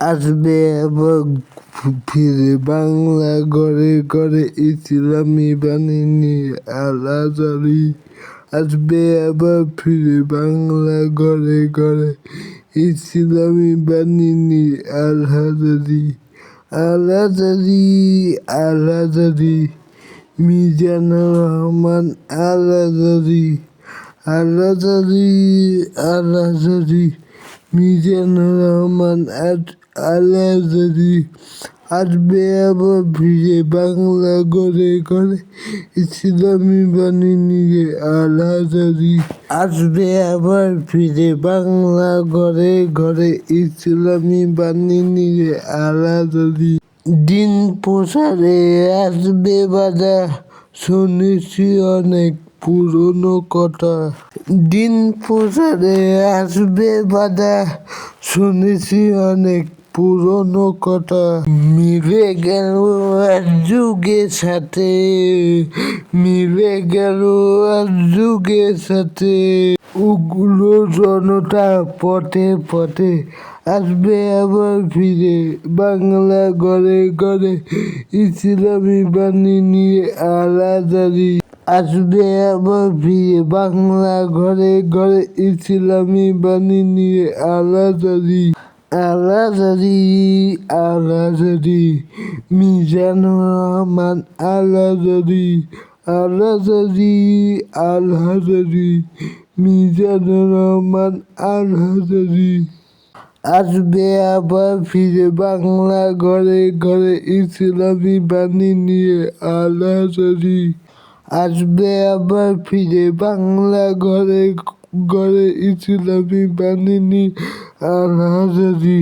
আসবে আবার ফিরে বাংলা ঘরে ঘরে ইসলামী বাণী নিয়ে আলাদারি আসবে আবার ফিরে বাংলা ঘরে ঘরে ইসলামী বাণী নিয়ে আলাদারি আলাদারি আলাদারি মিজানুর রহমান আলাদারি আলাদারি আলাদারি মিজানুর রহমান আলাদারি আসবে আবার ফিরে বাংলা ঘরে ঘরে ইসলামী বাণী নিয়ে আলাদারি আসবে আবার ফিরে বাংলা ঘরে ঘরে ইসলামী বাণী নিয়ে আলাদারি দিন প্রসারে আসবে বাধা শুনেছি অনেক পুরনো কথা। দিন প্রসারে আসবে বাধা। শুনেছি অনেক পুরনো কথা। মিলে গেল এক যুগের সাথে। মিলে গেল এক যুগের সাথে। উগ্র জনতা পথে পথে আসবে আবার ফিরে। বাংলা ঘরে ঘরে ইসলামী বাণী নিয়ে আলাদারি। আসবে আবার ফিরে বাংলা ঘরে ঘরে ইসলামী বাণী নিয়ে আলাদারি আলাদারি আলাদারি মিজানুর রহমান আলাদারি আলাদারি আলহাদারি মিজানুর রহমান আলহাদারি আসবে আবার ফিরে বাংলা ঘরে ঘরে ইসলামী বাণী নিয়ে আলাদারি আসবে আবার ফিরে। বাংলা ঘরে ঘরে ইসলামী বাণী নিয়ে আলাদারি